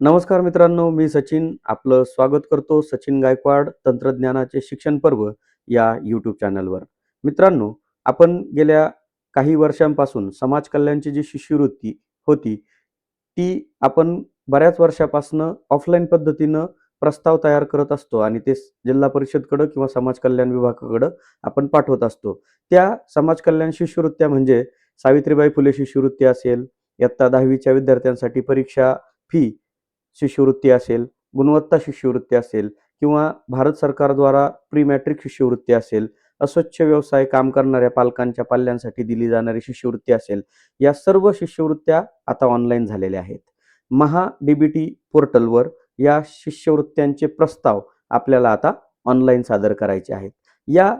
नमस्कार मित्रांनो मी सचिन. आपलं स्वागत करतो सचिन गायकवाड तंत्रज्ञानाचे शिक्षण पर्व या यूट्यूब चॅनलवर मित्रांनो आपण गेल्या काही वर्षांपासून समाज कल्याणची जी शिष्यवृत्ती होती ती आपण बऱ्याच वर्षापासून ऑफलाईन पद्धतीनं प्रस्ताव तयार करत असतो आणि ते जिल्हा परिषदकडं किंवा समाज कल्याण विभागाकडं आपण पाठवत असतो. त्या समाज कल्याण शिष्यवृत्त्या म्हणजे सावित्रीबाई फुले शिष्यवृत्ती असेल इयत्ता दहावीच्या विद्यार्थ्यांसाठी परीक्षा फी शिष्यवृत्ती असेल गुणवत्ता शिष्यवृत्ती असेल किंवा भारत सरकारद्वारा प्री मॅट्रिक शिष्यवृत्ती असेल अस्वच्छ व्यवसाय काम करणाऱ्या पालकांच्या पाल्यांसाठी दिली जाणारी शिष्यवृत्ती असेल या सर्व शिष्यवृत्त्या आता ऑनलाईन झालेल्या आहेत. महा डीबीटी पोर्टलवर या शिष्यवृत्त्यांचे प्रस्ताव आपल्याला आता ऑनलाईन सादर करायचे आहेत. या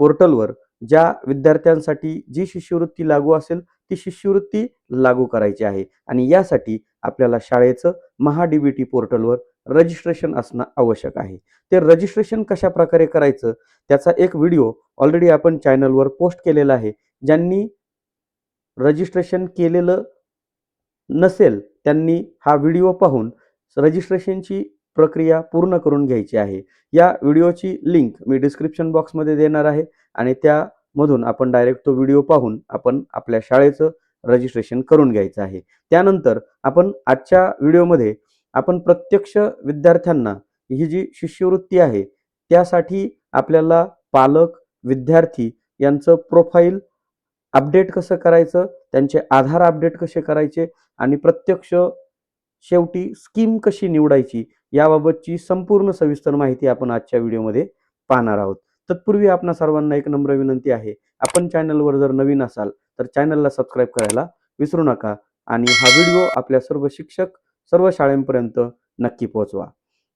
पोर्टलवर ज्या विद्यार्थ्यांसाठी जी शिष्यवृत्ती लागू असेल ती शिष्यवृत्ती लागू करायची आहे आणि यासाठी आपल्याला शाळेचं महाडीबीटी पोर्टलवर रजिस्ट्रेशन असणं आवश्यक आहे. ते रजिस्ट्रेशन कशा प्रकारे करायचं? त्याचा एक व्हिडिओ ऑलरेडी आपण चॅनलवर पोस्ट केलेला आहे. ज्यांनी रजिस्ट्रेशन केलेलं नसेल त्यांनी हा व्हिडिओ पाहून रजिस्ट्रेशनची प्रक्रिया पूर्ण करून घ्यायची आहे. या व्हिडिओची लिंक मी डिस्क्रिप्शन बॉक्समध्ये देणार आहे आणि त्यामधून आपण डायरेक्ट तो व्हिडिओ पाहून आपण आपल्या शाळेचं रजिस्ट्रेशन करून घ्यायचं आहे. त्यानंतर आपण आजच्या व्हिडिओमध्ये आपण प्रत्यक्ष विद्यार्थ्यांना ही जी शिष्यवृत्ती आहे त्यासाठी आपल्याला पालक विद्यार्थी यांचं प्रोफाईल अपडेट कसं करायचं त्यांचे आधार अपडेट कसे करायचे आणि प्रत्यक्ष शेवटी स्कीम कशी निवडायची याबाबतची संपूर्ण सविस्तर माहिती आपण आजच्या व्हिडिओमध्ये पाहणार आहोत. तत्पूर्वी आपणा सर्वांना एक नम्र विनंती आहे. आपण चॅनलवर जर नवीन असाल तर चॅनलला सबस्क्राईब करायला विसरू नका आणि हा व्हिडिओ आपल्या सर्व शिक्षक सर्व शाळांपर्यंत नक्की पोहोचवा.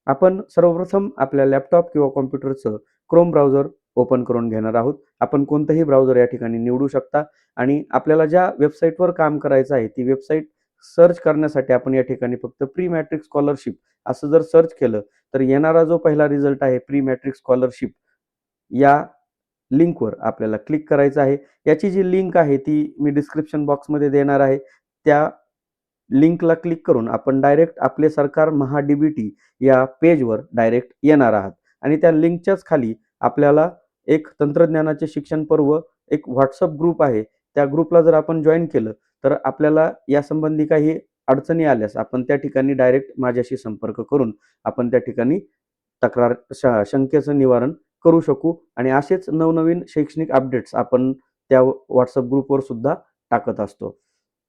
आपण सर्वप्रथम आपल्या लॅपटॉप किंवा कॉम्प्युटरचं क्रोम ब्राउझर ओपन करून घेणार आहोत. आपण कोणतंही ब्राउझर या ठिकाणी निवडू शकता आणि आपल्याला ज्या वेबसाईटवर काम करायचं आहे ती वेबसाईट सर्च करण्यासाठी आपण या ठिकाणी फक्त प्री मॅट्रिक स्कॉलरशिप असं जर सर्च केलं तर येणारा जो पहिला रिझल्ट आहे प्री मॅट्रिक स्कॉलरशिप या लिंकवर आपल्याला क्लिक करायचं आहे. याची जी लिंक आहे ती मी डिस्क्रिप्शन बॉक्समध्ये देणार आहे. त्या लिंकला क्लिक करून आपण डायरेक्ट आपले सरकार महा डीबीटी या पेजवर डायरेक्ट येणार आहात. आणि त्या लिंकच्याच खाली आपल्याला एक तंत्रज्ञानाचे शिक्षण पर्व एक व्हॉट्सअप ग्रुप आहे. त्या ग्रुपला जर आपण जॉईन केलं तर आपल्याला यासंबंधी काही अडचणी आल्यास आपण त्या ठिकाणी डायरेक्ट माझ्याशी संपर्क करून आपण त्या ठिकाणी तक्रार श शंकेचं निवारण करू शकू आणि असेच नवनवीन शैक्षणिक अपडेट्स आपण त्या व्हॉट्सअप ग्रुपवर सुद्धा टाकत असतो.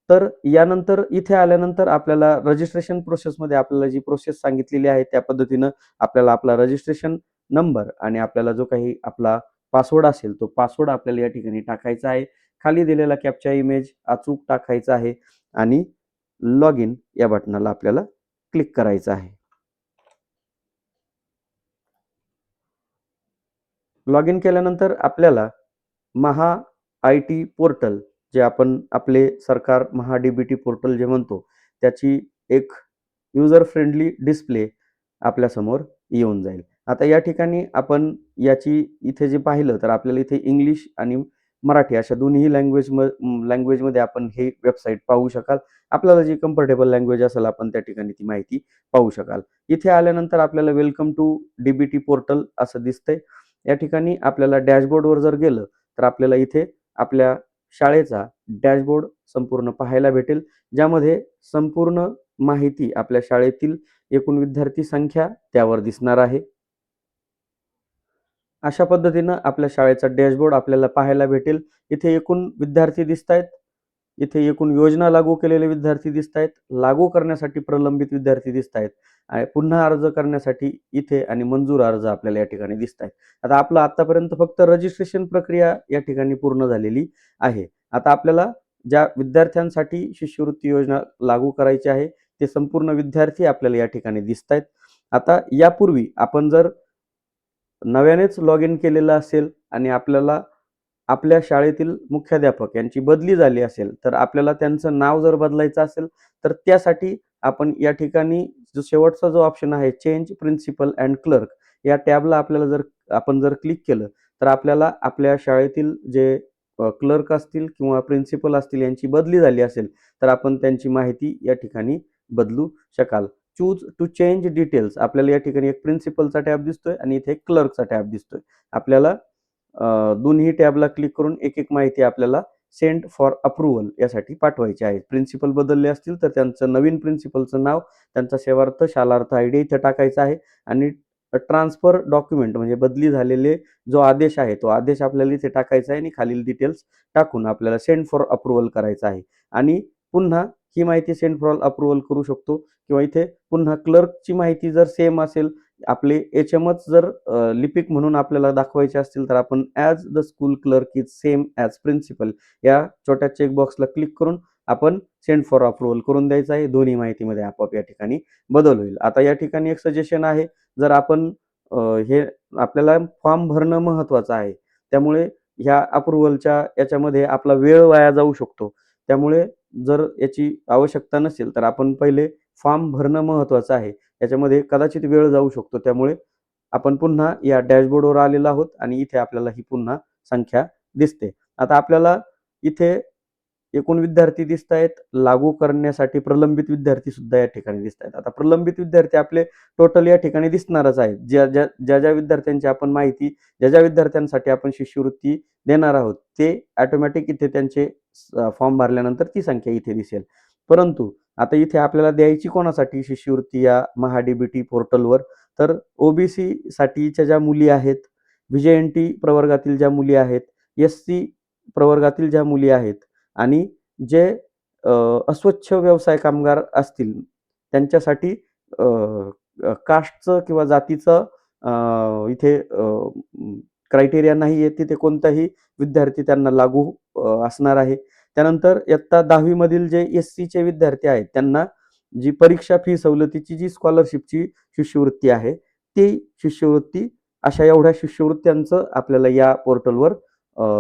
तर यानंतर इथे आल्यानंतर आपल्याला रजिस्ट्रेशन प्रोसेसमध्ये आपल्याला जी प्रोसेस सांगितलेली आहे त्या पद्धतीनं आपल्याला आपला रजिस्ट्रेशन नंबर आणि आपल्याला जो काही आपला पासवर्ड असेल तो पासवर्ड आपल्याला या ठिकाणी टाकायचा आहे. खाली दिलेला कॅपचा इमेज अचूक टाकायचा आहे आणि लॉग इन या बटनाला आपल्याला क्लिक करायचं आहे. लॉग इन केल्यानंतर आपल्याला महा आय टी पोर्टल जे आपण आपले सरकार Maha D B T portal जे म्हणतो त्याची एक युजर फ्रेंडली डिस्प्ले आपल्यासमोर येऊन जाईल. आता या ठिकाणी आपण याची इथे जे पाहिलं तर आपल्याला इथे इंग्लिश आणि मराठी अशा दोन्ही लँग्वेज म लँग्वेजमध्ये आपण हे वेबसाईट पाहू शकाल. आपल्याला जी कम्फर्टेबल लँग्वेज असेल आपण त्या ठिकाणी ती माहिती पाहू शकाल. इथे आल्यानंतर आपल्याला welcome to D B T portal असं दिसतंय. या ठिकाणी आपल्याला डॅशबोर्डवर जर गेलं तर आपल्याला इथे आपल्या शाळेचा डॅशबोर्ड संपूर्ण पाहायला भेटेल. ज्यामध्ये संपूर्ण माहिती आपल्या शाळेतील एकूण विद्यार्थी संख्या त्यावर दिसणार आहे. अशा पद्धतीनं आपल्या शाळेचा डॅशबोर्ड आपल्याला पाहायला भेटेल. इथे एकूण विद्यार्थी दिसत आहेत इथे एकूण योजना लागू केलेले विद्यार्थी दिसत आहेत लागू करण्यासाठी प्रलंबित विद्यार्थी दिसत आहेत पुन्हा अर्ज करण्यासाठी इथे आणि मंजूर अर्ज आपल्याला या ठिकाणी दिसत आहेत आता आपलं आतापर्यंत फक्त रजिस्ट्रेशन प्रक्रिया या ठिकाणी पूर्ण झालेली आहे. आता आपल्याला ज्या विद्यार्थ्यांसाठी शिष्यवृत्ती योजना लागू करायची आहे ते संपूर्ण विद्यार्थी आपल्याला या ठिकाणी दिसत आहेत आता यापूर्वी आपण जर नव्यानेच लॉग इन केलेलं असेल आणि आपल्याला आपल्या शाळेतील मुख्याध्यापक यांची बदली झाली असेल तर आपल्याला त्यांचं नाव जर बदलायचं असेल तर त्यासाठी आपण या ठिकाणी जो शेवटचा जो ऑप्शन आहे चेंज प्रिन्सिपल अँड क्लर्क या टॅबला आपल्याला जर आपण जर क्लिक केलं तर आपल्याला आपल्या शाळेतील जे क्लर्क असतील किंवा प्रिन्सिपल असतील यांची बदली झाली असेल तर आपण त्यांची माहिती या ठिकाणी बदलू शकाल. चूज टू चेंज डिटेल्स आपल्याला या ठिकाणी एक प्रिन्सिपलचा टॅब दिसतोय आणि इथे एक क्लर्कचा टॅब दिसतोय. आपल्याला दोन्ही टॅबला क्लिक करून एक एक माहिती आपल्याला सेंड फॉर अप्रुव्हल यासाठी पाठवायची आहे. प्रिन्सिपल बदलले असतील तर त्यांचं नवीन प्रिन्सिपलचं नाव त्यांचा सेवार्थ शालार्थ आय डी इथे टाकायचा आहे आणि ट्रान्सफर डॉक्युमेंट म्हणजे बदली झालेले जो आदेश आहे तो आदेश आपल्याला इथे टाकायचा आहे आणि खालील डिटेल्स टाकून आपल्याला सेंड फॉर अप्रुव्हल करायचा आहे. आणि पुन्हा ही माहिती सेंड फॉर अप्रुव्हल करू शकतो किंवा इथे पुन्हा क्लर्कची माहिती जर सेम असेल आपले एच एमच जर लिपिक म्हणून आपल्याला दाखवायचे असतील तर आपण as the school clerk is same as principal या छोट्या चेकबॉक्सला क्लिक करून आपण सेंड फॉर अप्रुव्हल करून द्यायचं आहे. दोन्ही माहितीमध्ये आपोआप या ठिकाणी बदल होईल. आता या ठिकाणी एक सजेशन आहे. जर आपण हे आपल्याला फॉर्म भरणं महत्वाचं आहे त्यामुळे ह्या अप्रुव्हलच्या याच्यामध्ये आपला वेळ वाया जाऊ शकतो. त्यामुळे जर याची आवश्यकता नसेल तर आपण पहिले फॉर्म भरणं महत्वाचं आहे. याच्यामध्ये कदाचित वेळ जाऊ शकतो. त्यामुळे आपण पुन्हा या डॅशबोर्डवर आलेलो आहोत आणि इथे आपल्याला ही पुन्हा संख्या दिसते. आता आपल्याला इथे एकूण विद्यार्थी दिसत आहेत. लागू करण्यासाठी प्रलंबित विद्यार्थी सुद्धा या ठिकाणी दिसत आहेत. आता प्रलंबित विद्यार्थी आपले टोटल या ठिकाणी दिसणारच आहेत. ज्या ज्या ज्या ज्या विद्यार्थ्यांची आपण माहिती ज्या ज्या विद्यार्थ्यांसाठी आपण शिष्यवृत्ती देणार आहोत ते ऑटोमॅटिक इथे त्यांचे फॉर्म भरल्यानंतर ती संख्या इथे दिसेल. परंतु आता इथे आपल्याला द्यायची कोणासाठी? शिष्यवृत्ती या महाडीबीटी पोर्टलवर. तर ओबीसी साठीच्या ज्या मुली आहेत एन टी प्रवर्गातील ज्या मुली आहेत एस सी प्रवर्गातील ज्या मुली आहेत आणि जे अस्वच्छ व्यवसाय कामगार असतील त्यांच्यासाठी कास्टचं किंवा जातीचं इथे क्रायटेरिया नाही आहे तिथे कोणताही विद्यार्थी त्यांना लागू असणार आहे. त्यानंतर इयत्ता दहावीमधील जे एस सीचे विद्यार्थी आहेत त्यांना जी परीक्षा फी सवलतीची जी स्कॉलरशिपची शिष्यवृत्ती आहे ती शिष्यवृत्ती अशा एवढ्या शिष्यवृत्त्यांचं आपल्याला या पोर्टलवर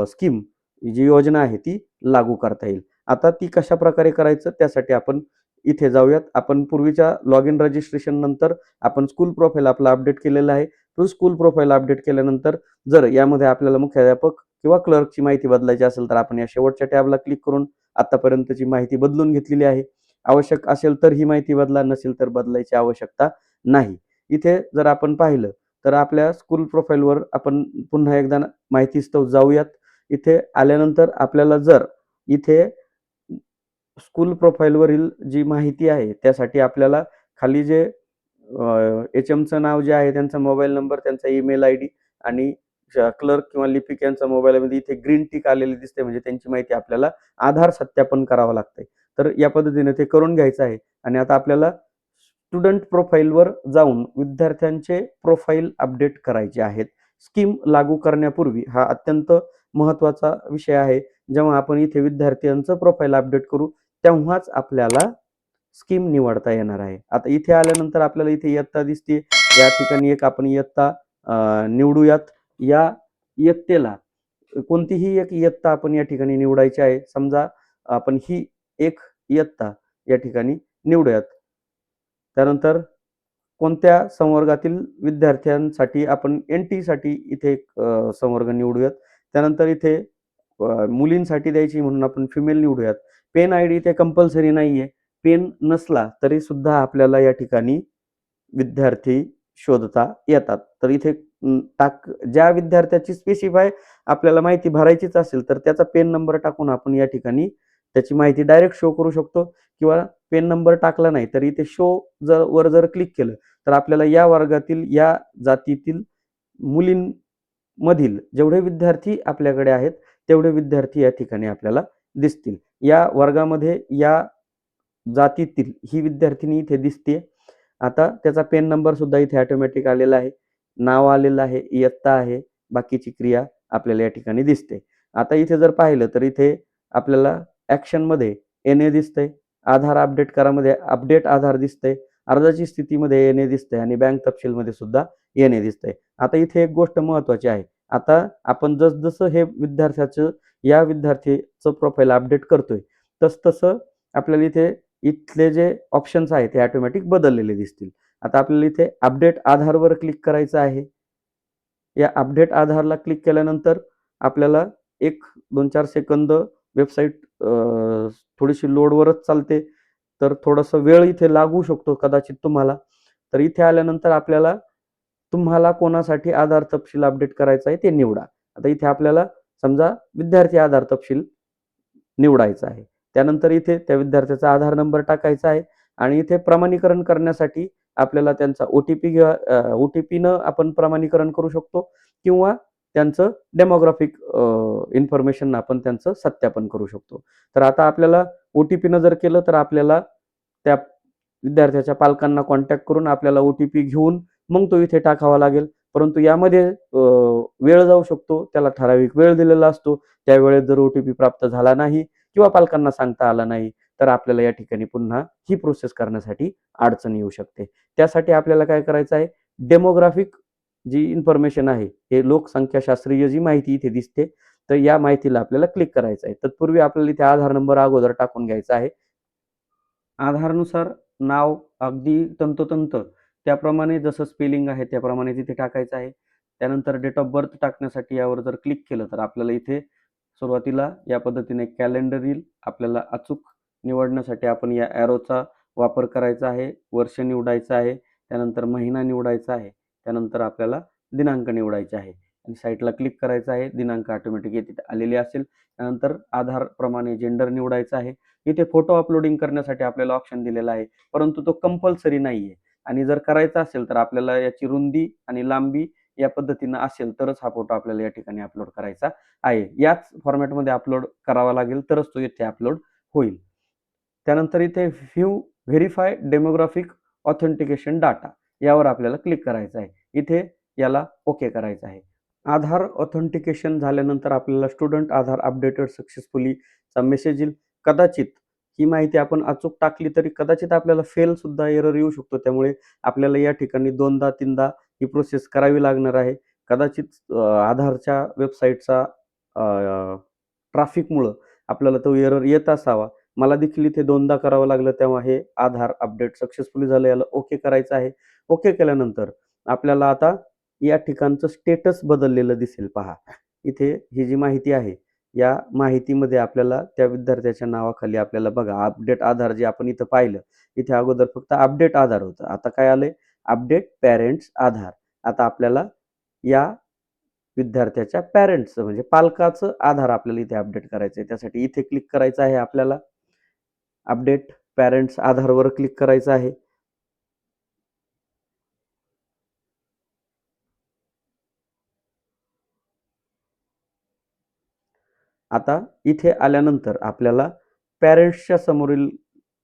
स्कीम जी योजना आहे ती लागू करता येईल. आता ती कशा प्रकारे करायचं त्यासाठी आपण इथे जाऊयात. आपण पूर्वीच्या लॉग इन रजिस्ट्रेशन नंतर आपण स्कूल प्रोफाईल आपला अपडेट केलेला आहे. तो स्कूल प्रोफाईल अपडेट केल्यानंतर जर यामध्ये आपल्याला मुख्याध्यापक किंवा क्लर्कची माहिती बदलायची असेल तर आपण या शेवटच्या टॅबला क्लिक करून आतापर्यंतची माहिती बदलून घेतलेली आहे. आवश्यक असेल तर ही माहिती बदला नसेल तर बदलायची आवश्यकता नाही. इथे जर आपण पाहिलं तर आपल्या स्कूल प्रोफाईलवर आपण पुन्हा एकदा माहिती स्तव जाऊयात. इथे आल्यानंतर आपल्याला जर इथे स्कूल प्रोफाईलवरील जी माहिती आहे त्यासाठी आपल्याला खाली जे एच एमचं नाव जे आहे त्यांचा मोबाईल नंबर त्यांचा ईमेल आय डी आणि क्लर्क किंवा लिपिक यांचा मोबाईलमध्ये म्हणजे इथे ग्रीन टिक आलेली दिसते म्हणजे त्यांची माहिती आपल्याला आधार सत्यापन करावं लागतंय. तर या पद्धतीने ते करून घ्यायचं आहे. आणि आता आपल्याला स्टुडंट प्रोफाईलवर जाऊन विद्यार्थ्यांचे प्रोफाईल अपडेट करायचे आहेत. स्कीम लागू करण्यापूर्वी हा अत्यंत महत्त्वाचा विषय आहे. जेव्हा आपण इथे विद्यार्थ्यांचं प्रोफाईल अपडेट करू तेव्हाच आपल्याला स्कीम निवडता येणार आहे. आता इथे आल्यानंतर आपल्याला इथे इयत्ता दिसते या ठिकाणी एक आपण इयत्ता निवडूयात. या इयत्तेला कोणतीही एक इयत्ता आपण या ठिकाणी निवडायची आहे समजा आपण ही एक इयत्ता या ठिकाणी निवडूयात. त्यानंतर कोणत्या संवर्गातील विद्यार्थ्यांसाठी आपण एन टीसाठी इथे एक संवर्ग निवडूयात. त्यानंतर इथे मुलींसाठी द्यायची म्हणून आपण फिमेल निवडूयात. पेन आय डी इथे कंपल्सरी नाही आहे पेन नसला तरी सुद्धा आपल्याला या ठिकाणी विद्यार्थी शोधता येतात. तर इथे टाक ज्या विद्यार्थ्याची स्पेसिफाय आपल्याला माहिती भरायचीच असेल तर त्याचा पेन नंबर टाकून आपण या ठिकाणी त्याची माहिती डायरेक्ट शो करू शकतो. किंवा पेन नंबर टाकला नाही तर इथे शो जर वर जर क्लिक केलं तर आपल्याला या वर्गातील या जातीतील मुलींमधील जेवढे विद्यार्थी आपल्याकडे आहेत तेवढे विद्यार्थी या ठिकाणी आपल्याला दिसतील. या वर्गामध्ये या जातीतील ही विद्यार्थिनी इथे दिसते आता त्याचा पेन नंबर सुद्धा इथे ऑटोमॅटिक आलेला आहे. नाव आलेलं आहे इयत्ता आहे बाकीची क्रिया आपल्याला या ठिकाणी दिसते. आता इथे जर पाहिलं तर इथे आपल्याला ॲक्शनमध्ये एन ए दिसतंय आधार अपडेट करामध्ये अपडेट आधार दिसतंय अर्जाची स्थितीमध्ये एन ए दिसतंय आणि बँक तपशीलमध्ये सुद्धा एन ए दिसतंय. आता इथे एक गोष्ट महत्वाची आहे. आता आपण जसजसं हे विद्यार्थ्याचं या विद्यार्थीचं प्रोफाईल अपडेट करतोय तस तसं आपल्याला इथे इथले जे ऑप्शन्स आहेत ते ऑटोमॅटिक बदललेले दिसतील. आता आपल्याला इथे अपडेट आधारवर क्लिक करायचं आहे. या अपडेट आधारला क्लिक केल्यानंतर आपल्याला एक दोन चार सेकंद वेबसाईट थोडीशी लोडवरच चालते. तर थोडंसं वेळ इथे लागू शकतो कदाचित तुम्हाला. तर इथे आल्यानंतर आपल्याला तुम्हाला कोणासाठी आधार तपशील अपडेट करायचा आहे ते निवडा. आता इथे आपल्याला समजा विद्यार्थी आधार तपशील निवडायचा आहे. त्यानंतर इथे त्या विद्यार्थ्याचा आधार नंबर टाकायचा आहे आणि इथे प्रमाणीकरण करण्यासाठी आपल्याला त्यांचा ओ टी पी घ्या ओ टी पीनं आपण प्रमाणीकरण करू शकतो किंवा त्यांचं डेमोग्राफिक इन्फॉर्मेशन आपण त्यांचं सत्यापन करू शकतो. तर आता आपल्याला ओ टी पीनं जर केलं तर आपल्याला त्या विद्यार्थ्याच्या पालकांना कॉन्टॅक्ट करून आपल्याला ओ टी पी घेऊन मग तो इथे टाकावा लागेल. परंतु यामध्ये वेळ जाऊ शकतो त्याला ठराविक वेळ दिलेला असतो. त्यावेळेस जर ओ टी पी प्राप्त झाला नाही किंवा पालकांना सांगता आला नाही तर आपल्याला या ठिकाणी पुन्हा ही प्रोसेस करण्यासाठी अडचण येऊ शकते. त्यासाठी आपल्याला काय करायचं आहे? डेमोग्राफिक जी इन्फॉर्मेशन आहे हे लोकसंख्याशास्त्रीय जी माहिती इथे दिसते तर या माहितीला आपल्याला क्लिक करायचं आहे. तत्पूर्वी आपल्याला इथे आधार नंबर अगोदर टाकून घ्यायचा आहे. आधारनुसार नाव अगदी तंतोतंत त्याप्रमाणे जसं स्पेलिंग आहे त्याप्रमाणे तिथे टाकायचं आहे. त्यानंतर डेट ऑफ बर्थ टाकण्यासाठी यावर जर क्लिक केलं तर आपल्याला इथे सुरुवातीला या पद्धतीने कॅलेंडर येईल आपल्याला अचूक निवडण्यासाठी आपण या ॲरोचा वापर करायचा आहे. वर्ष निवडायचं आहे. त्यानंतर महिना निवडायचा आहे. त्यानंतर आपल्याला दिनांक निवडायचे आहे. आणि साईटला क्लिक करायचं आहे. दिनांक ऑटोमॅटिक येथे आलेली असेल. त्यानंतर आधारप्रमाणे जेंडर निवडायचा आहे. इथे फोटो अपलोडिंग करण्यासाठी आपल्याला ऑप्शन दिलेला आहे. परंतु तो कंपल्सरी नाही आहे आणि जर करायचा असेल तर आपल्याला याची रुंदी आणि लांबी या पद्धतीनं असेल तरच हा फोटो आपल्याला या ठिकाणी अपलोड करायचा आहे. याच फॉर्मॅटमध्ये अपलोड करावा लागेल तरच तो इथे अपलोड होईल. त्यानंतर इथे view verify demographic authentication data यावर आपल्याला क्लिक करायचं आहे. इथे याला ओके करायचं आहे. आधार ऑथेंटिकेशन झाल्यानंतर आपल्याला स्टुडंट आधार अपडेटेड सक्सेसफुलीचा मेसेज येईल. कदाचित ही माहिती आपण अचूक टाकली तरी कदाचित आपल्याला फेल सुद्धा एरर येऊ शकतो. त्यामुळे आपल्याला या ठिकाणी दोनदा तीनदा ही प्रोसेस करावी लागणार आहे. कदाचित आधारच्या वेबसाईटचा ट्राफिकमुळं आपल्याला तो एरर येत असावा. मला देखील इथे दोनदा करावं लागलं तेव्हा हे आधार अपडेट सक्सेसफुली झालं. याला ओके करायचं आहे. ओके केल्यानंतर आपल्याला आता या ठिकाणचं स्टेटस बदललेलं दिसेल. पहा इथे ही जी माहिती आहे या माहितीमध्ये आपल्याला त्या विद्यार्थ्याच्या नावाखाली आपल्याला बघा अपडेट आधार जे आपण इथं पाहिलं इथे अगोदर फक्त अपडेट आधार होतं. आता काय आलंय? Update parents Aadhaar. आता आपल्याला या विद्यार्थ्याच्या पॅरेंट्सचं म्हणजे पालकाचं आधार आपल्याला इथे अपडेट करायचं आहे त्यासाठी इथे क्लिक करायचं आहे आपल्याला. अपडेट पॅरेंट्स आधारवर क्लिक करायचं आहे. आता इथे आल्यानंतर आपल्याला पॅरेंट्सच्या समोरील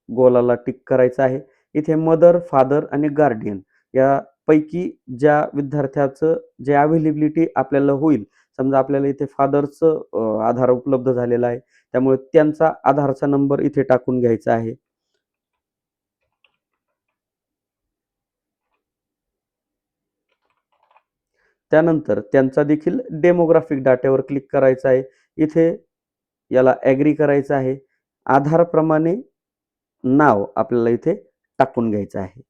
गोलाला टिक करायचं आहे. इथे मदर फादर आणि गार्डियन यापैकी ज्या विद्यार्थ्याचं जे अवेलेबिलिटी आपल्याला होईल समजा आपल्याला इथे फादरचं आधार उपलब्ध झालेला आहे त्यामुळे त्यांचा आधारचा नंबर इथे टाकून घ्यायचा आहे. त्यानंतर त्यांचा देखील डेमोग्राफिक डाट्यावर क्लिक करायचा आहे. इथे याला ॲग्री करायचं आहे. आधारप्रमाणे नाव आपल्याला इथे टाकून घ्यायचं आहे.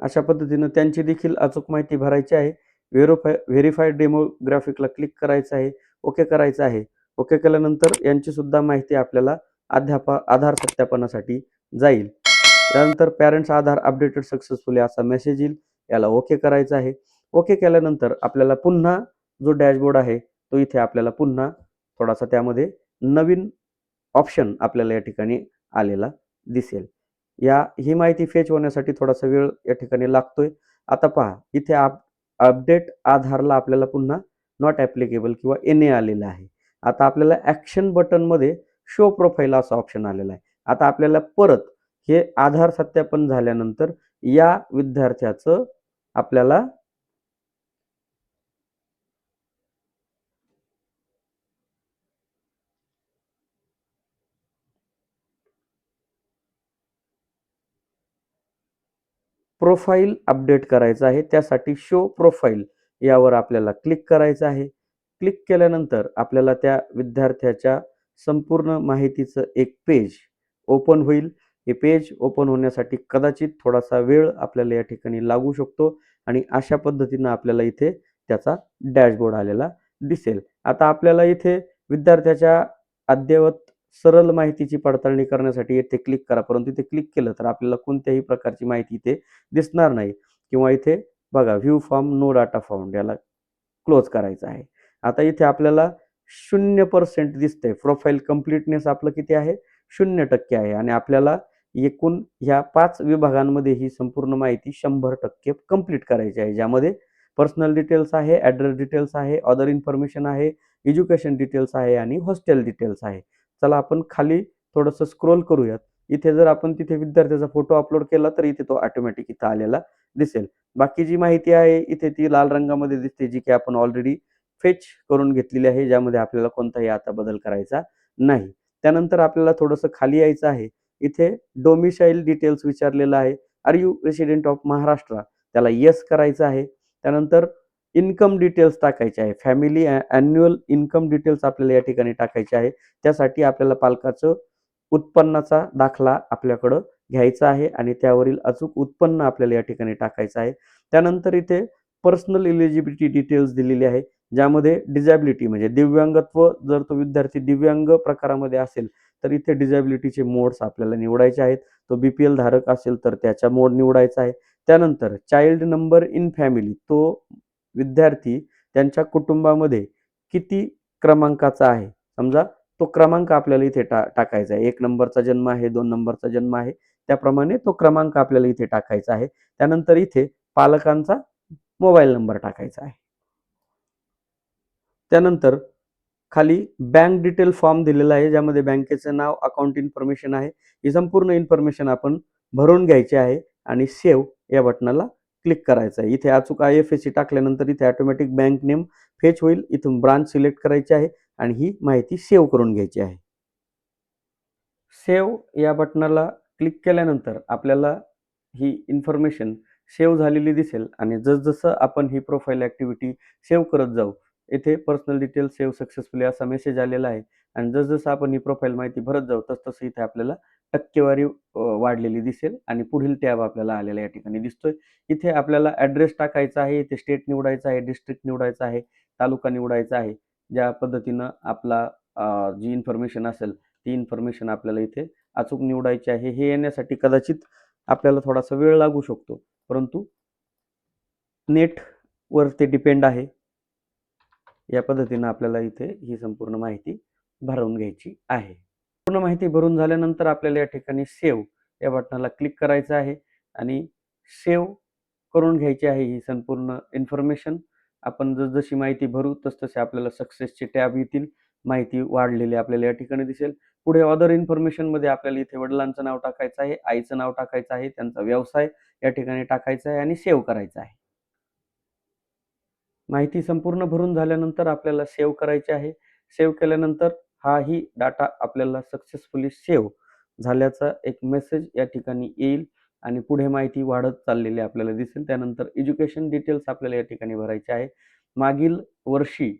अशा पद्धतीनं त्यांची देखील अचूक माहिती भरायची आहे. व्हेरोफाय व्हेरीफाईड डेमोग्राफिकला क्लिक करायचं आहे. ओके करायचं आहे. ओके केल्यानंतर यांची सुद्धा माहिती आपल्याला अध्यापा आधार सत्यापनासाठी जाईल. त्यानंतर पॅरेंट्स आधार अपडेटेड सक्सेसफुली असा मेसेज येईल. याला ओके करायचं आहे. ओके केल्यानंतर आपल्याला पुन्हा जो डॅशबोर्ड आहे तो इथे आपल्याला पुन्हा थोडासा त्यामध्ये नवीन ऑप्शन आपल्याला या ठिकाणी आलेला दिसेल. या ही माहिती फेच होण्यासाठी थोडासा वेळ या ठिकाणी लागतोय. आता पहा इथे आप अपडेट आधारला आपल्याला पुन्हा नॉट ॲप्लिकेबल किंवा एन ए आलेलं आहे. आता आपल्याला ॲक्शन बटनमध्ये शो प्रोफाईल असा ऑप्शन आलेला आहे. आता आपल्याला परत हे आधार सत्यापन झाल्यानंतर या विद्यार्थ्याचं आपल्याला प्रोफाईल अपडेट करायचं आहे त्यासाठी शो प्रोफाईल यावर आपल्याला क्लिक करायचं आहे. क्लिक केल्यानंतर आपल्याला त्या विद्यार्थ्याच्या संपूर्ण माहितीचं एक पेज ओपन होईल. हे पेज ओपन होण्यासाठी कदाचित थोडासा वेळ आपल्याला या ठिकाणी लागू शकतो आणि अशा पद्धतीनं आपल्याला इथे त्याचा डॅशबोर्ड आलेला दिसेल. आता आपल्याला इथे विद्यार्थ्याच्या अद्ययावत सरळ माहितीची पडताळणी करण्यासाठी येथे क्लिक करा. परंतु इथे क्लिक केलं तर आपल्याला कोणत्याही प्रकारची माहिती इथे दिसणार नाही. किंवा इथे बघा view form no data found याला क्लोज करायचं आहे. आता इथे आपल्याला शून्य पर्सेंट दिसतंय. प्रोफाईल कम्प्लिटनेस आपलं किती आहे? शून्य टक्के आहे. आणि आपल्याला एकूण ह्या पाच विभागांमध्ये ही संपूर्ण माहिती शंभर टक्के कंप्लीट करायची आहे. ज्यामध्ये पर्सनल डिटेल्स आहे ॲड्रेस डिटेल्स आहे अदर इन्फॉर्मेशन आहे एज्युकेशन डिटेल्स आहे आणि हॉस्टेल डिटेल्स आहे. चला आपण खाली थोडंसं स्क्रोल करूयात. इथे जर आपण तिथे विद्यार्थ्याचा फोटो अपलोड केला तर इथे तो ऑटोमॅटिक इथं आलेला दिसेल. बाकी जी माहिती आहे इथे ती लाल रंगामध्ये दिसते जी की आपण ऑलरेडी फेच करून घेतलेली आहे ज्यामध्ये आपल्याला कोणताही आता बदल करायचा नाही. त्यानंतर आपल्याला थोडंसं खाली यायचं आहे. इथे डोमिसाईल डिटेल्स विचारलेलं आहे. Are you resident of Maharashtra त्याला येस करायचं आहे. त्यानंतर इन्कम डिटेल्स टाकायचे आहे. फॅमिली अॅन्युअल इन्कम डिटेल्स आपल्याला या ठिकाणी टाकायचे आहे. त्यासाठी आपल्याला पालकाचं उत्पन्नाचा दाखला आपल्याकडं घ्यायचा आहे आणि त्यावरील अचूक उत्पन्न आपल्याला या ठिकाणी टाकायचं आहे. त्यानंतर इथे पर्सनल इलिजिबिलिटी डिटेल्स दिलेली आहे ज्यामध्ये डिझॅबिलिटी म्हणजे दिव्यांगत्व जर तो विद्यार्थी दिव्यांग प्रकारामध्ये असेल तर इथे डिझॅबिलिटीचे मोड्स आपल्याला निवडायचे आहेत. तो बी पी एल धारक असेल तर त्याचा मोड निवडायचा आहे. त्यानंतर चाइल्ड नंबर इन फॅमिली तो विद्यार्थी त्यांच्या कुटुंबामध्ये किती क्रमांकाचा आहे? समजा तो क्रमांक आपल्याला इथे टा टाकायचा आहे. एक नंबरचा जन्म आहे दोन नंबरचा जन्म आहे. त्याप्रमाणे तो क्रमांक आपल्याला इथे टाकायचा आहे. त्यानंतर इथे पालकांचा मोबाईल नंबर टाकायचा आहे. त्यानंतर खाली बँक डिटेल फॉर्म दिलेला आहे ज्यामध्ये बँकेचं नाव अकाउंट इन्फॉर्मेशन आहे. ही संपूर्ण इन्फॉर्मेशन आपण भरून घ्यायची आहे आणि सेव्ह या बटनाला क्लिक करायचं आहे. इथे अचूक आय एफ एस सी टाकल्यानंतर इथे ऑटोमॅटिक बँक नेम फेच होईल. इथून ब्रांच सिलेक्ट करायची आहे आणि ही माहिती सेव्ह करून घ्यायची आहे. सेव्ह या बटनाला क्लिक केल्यानंतर आपल्याला ही इन्फॉर्मेशन सेव्ह झालेली दिसेल आणि जसजसं आपण ही प्रोफाईल ॲक्टिव्हिटी सेव्ह करत जाऊ येथे पर्सनल डिटेल सेव्ह सक्सेसफुली असा मेसेज आलेला आहे. आणि जसजसं आपण ही प्रोफाईल माहिती भरत जाऊ तसतसं इथे आपल्याला टक्केवारी वाढलेली दिसेल आणि पुढील टॅब आपल्याला आलेला या ठिकाणी दिसतोय. इथे आपल्याला ॲड्रेस टाकायचा आहे इथे स्टेट निवडायचा आहे डिस्ट्रिक्ट निवडायचा आहे तालुका निवडायचा आहे. ज्या पद्धतीनं आपला जी इन्फॉर्मेशन असेल ती इन्फॉर्मेशन आपल्याला इथे अचूक निवडायची आहे. हे येण्यासाठी कदाचित आपल्याला थोडासा वेळ लागू शकतो. परंतु नेटवर ते डिपेंड आहे. या पद्धतीनं आपल्याला इथे ही संपूर्ण माहिती भरवून घ्यायची आहे. पूर्ण माहिती भरून झाल्यानंतर आपल्याला या ठिकाणी सेव्ह या बटनाला क्लिक करायचं आहे आणि सेव्ह करून घ्यायची आहे ही संपूर्ण इन्फॉर्मेशन. आपण जसजशी माहिती भरू तसतसे आपल्याला सक्सेसचे टॅब येतील माहिती वाढलेली आपल्याला या ठिकाणी दिसेल. पुढे अदर इन्फॉर्मेशनमध्ये आपल्याला इथे वडिलांचं नाव टाकायचं आहे आईचं नाव टाकायचं आहे त्यांचा व्यवसाय या ठिकाणी टाकायचा आहे आणि सेव्ह करायचा आहे. माहिती संपूर्ण भरून झाल्यानंतर आपल्याला सेव्ह करायची आहे. सेव्ह केल्यानंतर हाही डाटा आपल्याला सक्सेसफुली सेव्ह झाल्याचा एक मेसेज या ठिकाणी येईल आणि पुढे माहिती वाढत चाललेली आपल्याला दिसेल. त्यानंतर एज्युकेशन डिटेल्स आपल्याला या ठिकाणी भरायचे आहे. मागील वर्षी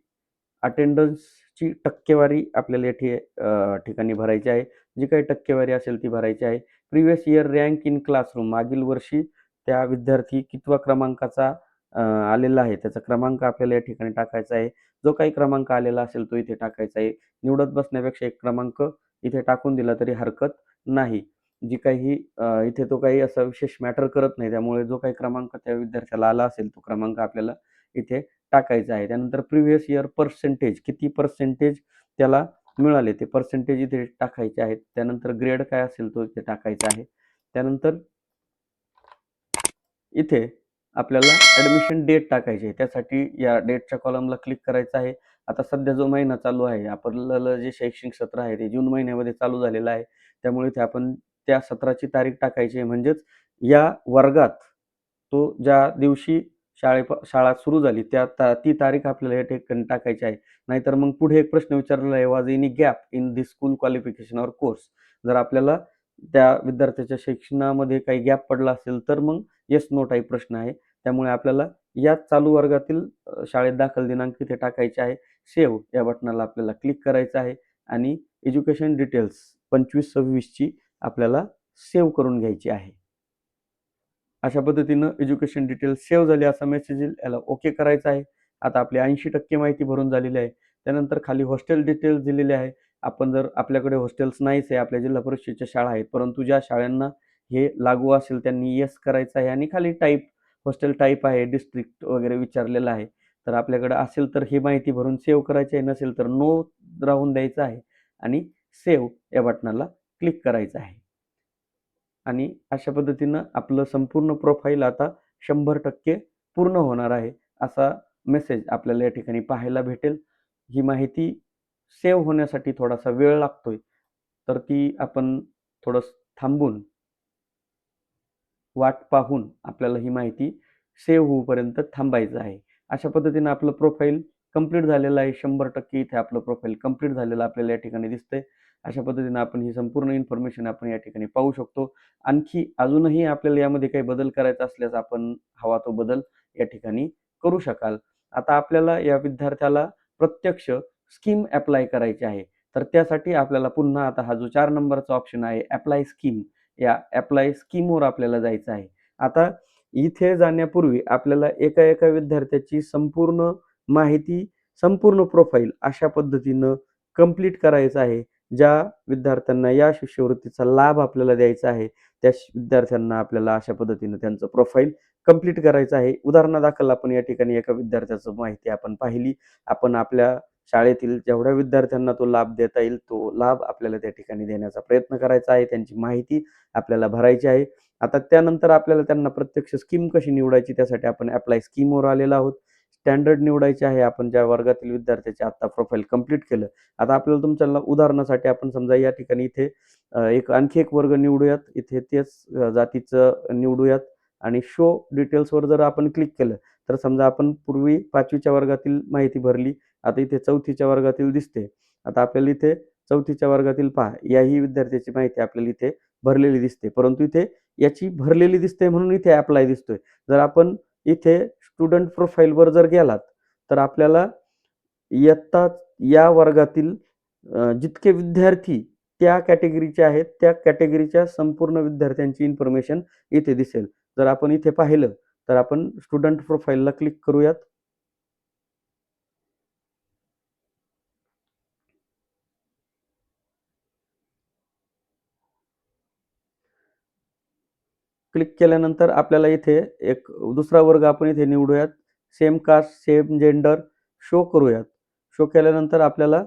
अटेंडन्सची टक्केवारी आपल्याला या ठिकाणी भरायची आहे. जी काही टक्केवारी असेल ती भरायची आहे. Previous year rank in classroom मागील वर्षी त्या विद्यार्थी कितवा क्रमांकाचा आलेला आहे. त्याचा क्रमांक आपल्याला या ठिकाणी टाकायचा आहे. जो काही क्रमांक आलेला असेल तो इथे टाकायचा आहे. निवडत बसण्यापेक्षा एक क्रमांक इथे टाकून दिला तरी हरकत नाही. जी काही इथे तो काही असा विशेष मॅटर करत नाही. त्यामुळे जो काही क्रमांक त्या विद्यार्थ्याला आला असेल तो क्रमांक आपल्याला इथे टाकायचा आहे. त्यानंतर प्रिव्हियस इयर पर्सेंटेज किती पर्सेंटेज त्याला मिळाले ते पर्सेंटेज इथे टाकायचे आहेत. त्यानंतर ग्रेड काय असेल तो इथे टाकायचा आहे. त्यानंतर इथे आपल्याला ॲडमिशन डेट टाकायची आहे. त्यासाठी या डेटच्या कॉलमला क्लिक करायचं आहे. आता सध्या जो महिना चालू आहे आपल्याला जे शैक्षणिक सत्र आहे ते जून महिन्यामध्ये चालू झालेलं आहे. त्यामुळे ते आपण त्या सत्राची तारीख टाकायची आहे. म्हणजेच या वर्गात तो ज्या दिवशी शाळे शाळा सुरू झाली त्या ता ती तारीख आपल्याला या ठिकाणी टाकायची आहे. नाहीतर मग पुढे एक प्रश्न विचारलेला आहे. Was any gap in the school qualification or course जर आपल्याला त्या विद्यार्थ्याच्या शिक्षणामध्ये काही गॅप पडला असेल तर मग येस नो टाईप प्रश्न आहे. त्यामुळे आपल्याला या चालू वर्गातील शाळेत दाखल दिनांक इथे टाकायचे आहे. सेव्ह या बटनाला आपल्याला क्लिक करायचं आहे आणि एज्युकेशन डिटेल्स पंचवीस सव्वीसची आपल्याला सेव्ह करून घ्यायची आहे. अशा पद्धतीनं एज्युकेशन डिटेल्स सेव्ह झाली असा मेसेज येईल याला ओके करायचं आहे. आता आपली ऐंशी टक्के माहिती भरून झालेली आहे. त्यानंतर खाली हॉस्टेल डिटेल्स दिलेले आहे. आपण जर आपल्याकडे हॉस्टेल्स नाहीच आहे आपल्या जिल्हा परिषदेच्या शाळा आहेत परंतु ज्या शाळांना हे लागू असेल त्यांनी येस करायचं आहे आणि खाली टाईप हॉस्टेल टाईप आहे डिस्ट्रिक्ट वगैरे विचारलेलं आहे. तर आपल्याकडे असेल तर ही माहिती भरून सेव्ह करायची आहे नसेल तर नो राहून द्यायचं आहे आणि सेव्ह या बटनाला क्लिक करायचं आहे. आणि अशा पद्धतीनं आपलं संपूर्ण प्रोफाईल आता शंभर टक्के पूर्ण होणार आहे असा मेसेज आपल्याला या ठिकाणी पाहायला भेटेल. ही माहिती सेव्ह होण्यासाठी थोडासा वेळ लागतोय. तर ती आपण थोडं थांबून वाट पाहून आपल्याला ही माहिती सेव्ह होऊपर्यंत थांबायचं आहे. अशा पद्धतीनं आपलं प्रोफाईल कंप्लीट झालेलं आहे. शंभर टक्के इथे आपलं प्रोफाईल कंप्लीट झालेलं आपल्याला या ठिकाणी दिसतंय. अशा पद्धतीनं आपण ही संपूर्ण इन्फॉर्मेशन आपण या ठिकाणी पाहू शकतो. आणखी अजूनही आपल्याला यामध्ये काही बदल करायचा असल्यास आपण हवा तो बदल या ठिकाणी करू शकाल. आता आपल्याला या विद्यार्थ्याला प्रत्यक्ष स्कीम अप्लाय करायची आहे. तर त्यासाठी आपल्याला पुन्हा आता हा जो चार नंबरचा ऑप्शन आहे अप्लाय स्कीम या अप्लाय स्कीमवर आपल्याला जायचं आहे. आता इथे जाण्यापूर्वी आपल्याला एका एका विद्यार्थ्याची संपूर्ण माहिती संपूर्ण प्रोफाईल अशा पद्धतीनं कंप्लीट करायचं आहे. ज्या विद्यार्थ्यांना या शिष्यवृत्तीचा लाभ आपल्याला द्यायचा आहे त्या विद्यार्थ्यांना आपल्याला अशा पद्धतीनं त्यांचं प्रोफाईल कंप्लीट करायचं आहे. उदाहरणादाखल आपण या ठिकाणी एका विद्यार्थ्याचं माहिती आपण पाहिली. आपण आपल्या शाळेतील जेवढ्या विद्यार्थ्यांना तो लाभ देता येईल तो लाभ आपल्याला त्या ठिकाणी देण्याचा प्रयत्न करायचा आहे. त्यांची माहिती आपल्याला भरायची आहे. आता त्यानंतर आपल्याला त्यांना प्रत्यक्ष स्कीम कशी निवडायची त्यासाठी आपण अप्लाय स्कीमवर आलेलो आहोत. स्टँडर्ड निवडायचे आहे. आपण ज्या वर्गातील विद्यार्थ्याचे आता प्रोफाईल कंप्लीट केलं. आता आपल्याला तुमच्या उदाहरणासाठी आपण समजा या ठिकाणी इथे एक आणखी एक वर्ग निवडूयात. इथे तेच जातीचं निवडूयात. आणि शो डिटेल्सवर जर आपण क्लिक केलं तर समजा आपण पूर्वी पाचवीच्या वर्गातील माहिती भरली आता इथे चौथीच्या वर्गातील दिसते. आता आपल्याला इथे चौथीच्या वर्गातील पहा याही विद्यार्थ्याची माहिती आपल्याला इथे भरलेली दिसते. परंतु इथे याची भरलेली दिसते म्हणून इथे अप्लाय दिसतोय. जर आपण इथे स्टुडंट प्रोफाईलवर जर गेलात तर आपल्याला इयत्ता या वर्गातील जितके विद्यार्थी त्या कॅटेगरीचे आहेत त्या कॅटेगरीच्या संपूर्ण विद्यार्थ्यांची इन्फॉर्मेशन इथे दिसेल. जर आपण इथे पाहिलं तर आपण स्टुडंट प्रोफाईलला क्लिक करूयात. क्लिक केल्यानंतर आपल्याला इथे एक दुसरा वर्ग आपण इथे निवडूयात. Same caste same gender show करूयात. शो केल्यानंतर आपल्याला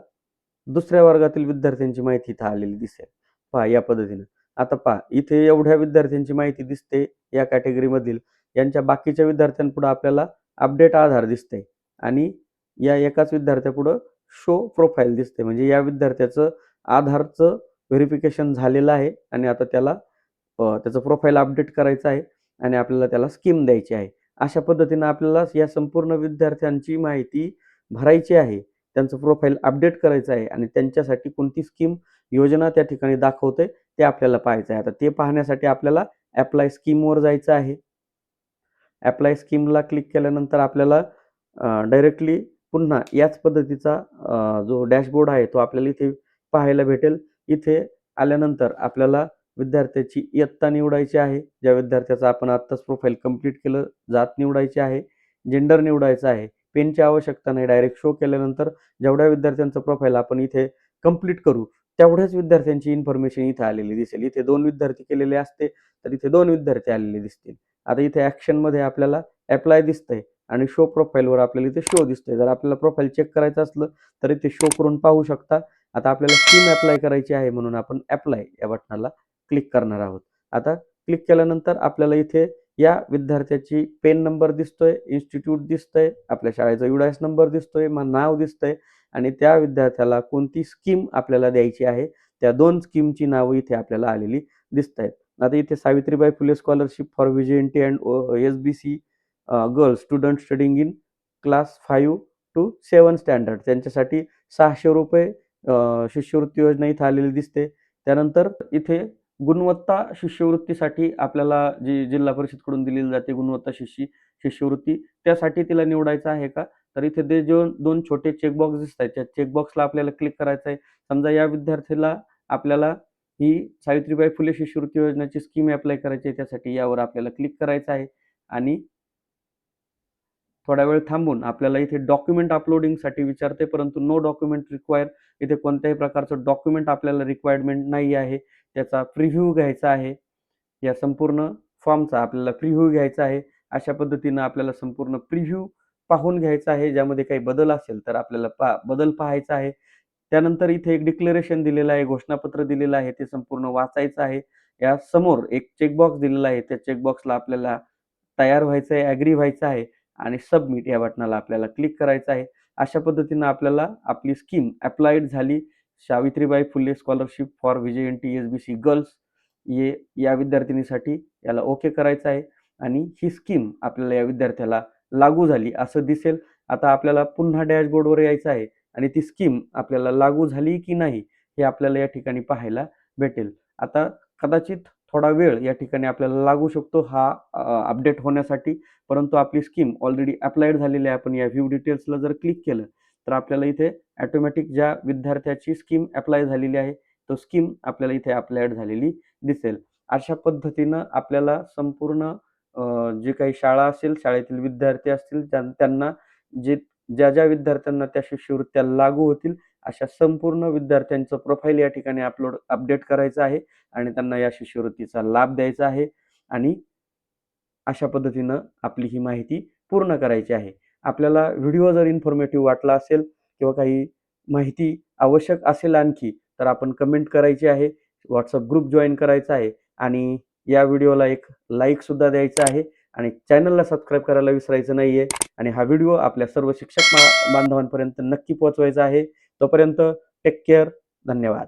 दुसऱ्या वर्गातील विद्यार्थ्यांची माहिती इथं आलेली दिसेल. पहा या पद्धतीनं. आता पहा इथे एवढ्या विद्यार्थ्यांची माहिती दिसते या कॅटेगरीमधील यांच्या बाकीच्या विद्यार्थ्यांपुढं आपल्याला अपडेट आधार दिसते आणि या एकाच विद्यार्थ्यापुढं शो प्रोफाईल दिसते म्हणजे या विद्यार्थ्याचं आधारचं व्हेरिफिकेशन झालेलं आहे. आणि आता त्याला त्याचं प्रोफाईल अपडेट करायचं आहे आणि आपल्याला त्याला स्कीम द्यायची आहे. अशा पद्धतीनं आपल्याला या संपूर्ण विद्यार्थ्यांची माहिती भरायची आहे. त्यांचं प्रोफाईल अपडेट करायचं आहे आणि त्यांच्यासाठी कोणती स्कीम योजना त्या ठिकाणी दाखवते ते आपल्याला पाहायचं आहे. आता ते पाहण्यासाठी आपल्याला अप्लाय स्कीमवर जायचं आहे. अप्लाय स्कीमला क्लिक केल्यानंतर आपल्याला डायरेक्टली पुन्हा याच पद्धतीचा जो डॅशबोर्ड आहे तो आपल्याला इथे पाहायला भेटेल. इथे आल्यानंतर आपल्याला विद्यार्थ्याची इयत्ता निवडायची आहे. ज्या विद्यार्थ्याचं आपण आत्ताच प्रोफाईल कंप्लीट केलं जात निवडायची आहे जेंडर निवडायचं आहे पेनची आवश्यकता नाही डायरेक्ट शो केल्यानंतर जेवढ्या विद्यार्थ्यांचं प्रोफाईल आपण इथे कंप्लीट करू तेवढ्याच विद्यार्थ्यांची इन्फॉर्मेशन इथे आलेली दिसेल. इथे दोन विद्यार्थी केलेले असते तर इथे दोन विद्यार्थी आलेले दिसतील. आता इथे ॲक्शनमध्ये आपल्याला अप्लाय दिसतंय आणि शो प्रोफाईलवर आपल्याला इथे शो दिसतोय. जर आपल्याला प्रोफाईल चेक करायचं असलं तर इथे शो करून पाहू शकता. आता आपल्याला स्कीम अप्लाय करायची आहे म्हणून आपण अप्लाय या बटनाला क्लिक करणार आहोत. आता क्लिक केल्यानंतर आपल्याला इथे या विद्यार्थ्याची पेन नंबर दिसतोय इन्स्टिट्यूट दिसतंय आपल्या शाळेचा युडायस नंबर दिसतोय मग नाव दिसतंय आणि त्या विद्यार्थ्याला कोणती स्कीम आपल्याला द्यायची आहे त्या दोन स्कीमची नावं इथे आपल्याला आलेली दिसत आहेत आता इथे Savitribai Phule scholarship for VJNT and S B C girls student studying in class five to seven standard त्यांच्यासाठी सहाशे रुपये शिष्यवृत्ती योजना इथे आलेली दिसते. त्यानंतर इथे गुणवत्ता शिष्यवृत्तीसाठी आपल्याला जी जिल्हा परिषदकडून दिलेली जाते गुणवत्ता शिष्य शिष्यवृत्ती त्यासाठी तिला निवडायचं आहे का? तर इथे ते जो दोन छोटे चेकबॉक्स दिसत आहेत. त्या चेकबॉक्सला आपल्याला क्लिक करायचं आहे समजा या विद्यार्थ्याला आपल्याला ही सावित्रीबाई फुले शिष्यवृत्ती योजनेची स्कीम अप्लाय करायची आहे त्यासाठी यावर आपल्याला क्लिक करायचं आहे. आणि थोडा वेळ थांबून आपल्याला इथे डॉक्युमेंट अपलोडिंगसाठी विचारते परंतु नो डॉक्युमेंट रिक्वायर इथे कोणत्याही प्रकारचं डॉक्युमेंट आपल्याला रिक्वायरमेंट नाही आहे. याचा प्रिव्ह्यू घ्यायचा आहे. या संपूर्ण फॉर्मचा आपल्याला प्रिव्ह्यू घ्यायचा आहे. अशा पद्धतीनं आपल्याला संपूर्ण प्रिव्ह्यू पाहून घ्यायचा आहे. ज्यामध्ये काही बदल असेल तर आपल्याला पा बदल पाहायचा आहे. त्यानंतर इथे एक डिक्लेरेशन दिलेलं आहे घोषणापत्र दिलेलं आहे ते संपूर्ण वाचायचं आहे. या समोर एक चेकबॉक्स दिलेला आहे. त्या चेकबॉक्सला आपल्याला तयार व्हायचं आहे ॲग्री व्हायचं आहे आणि सबमिट या बटनाला आपल्याला क्लिक करायचं आहे. अशा पद्धतीनं आपल्याला आपली स्कीम अप्लाइड झाली. Savitribai Phule scholarship for VJ N T S B C girls ये या विद्यार्थिनीसाठी याला ओके करायचं आहे. आणि ही स्कीम आपल्याला या विद्यार्थ्याला लागू झाली असं दिसेल. आता आपल्याला पुन्हा डॅशबोर्डवर यायचं आहे आणि ती स्कीम आपल्याला लागू झाली की नाही हे आपल्याला या ठिकाणी पाहायला भेटेल. आता कदाचित थोडा वेळ या ठिकाणी आपल्याला लागू शकतो हा अपडेट होण्यासाठी. परंतु आपली स्कीम ऑलरेडी अप्लाइड झालेली आहे. आपण या व्ह्यू डिटेल्सला जर क्लिक केलं तर आपल्याला इथे ॲटोमॅटिक ज्या विद्यार्थ्याची स्कीम अप्लाय झालेली आहे तो स्कीम आपल्याला इथे अप्लाय झालेली दिसेल. अशा पद्धतीनं आपल्याला संपूर्ण जे काही शाळा असेल शाळेतील विद्यार्थी असतील त्यांना जे ज्या ज्या विद्यार्थ्यांना त्या शिष्यवृत्त्या लागू होतील अशा संपूर्ण विद्यार्थ्यांचं प्रोफाईल या ठिकाणी अपलोड अपडेट करायचं आहे आणि त्यांना या शिष्यवृत्तीचा लाभ द्यायचा आहे आणि अशा पद्धतीनं आपली ही माहिती पूर्ण करायची आहे. आपल्याला व्हिडिओ जर इन्फॉर्मेटिव्ह वाटला असेल किंवा काही माहिती आवश्यक असेल आणखी तर आपण कमेंट करायची आहे व्हॉट्सअप ग्रुप जॉईन करायचा आहे आणि या व्हिडिओला एक लाईकसुद्धा द्यायचा आहे आणि चॅनलला सबस्क्राईब करायला विसरायचं नाही आहे आणि हा व्हिडिओ आपल्या सर्व शिक्षक बांधवांपर्यंत नक्की पोहोचवायचा आहे. तोपर्यंत टेक केअर धन्यवाद.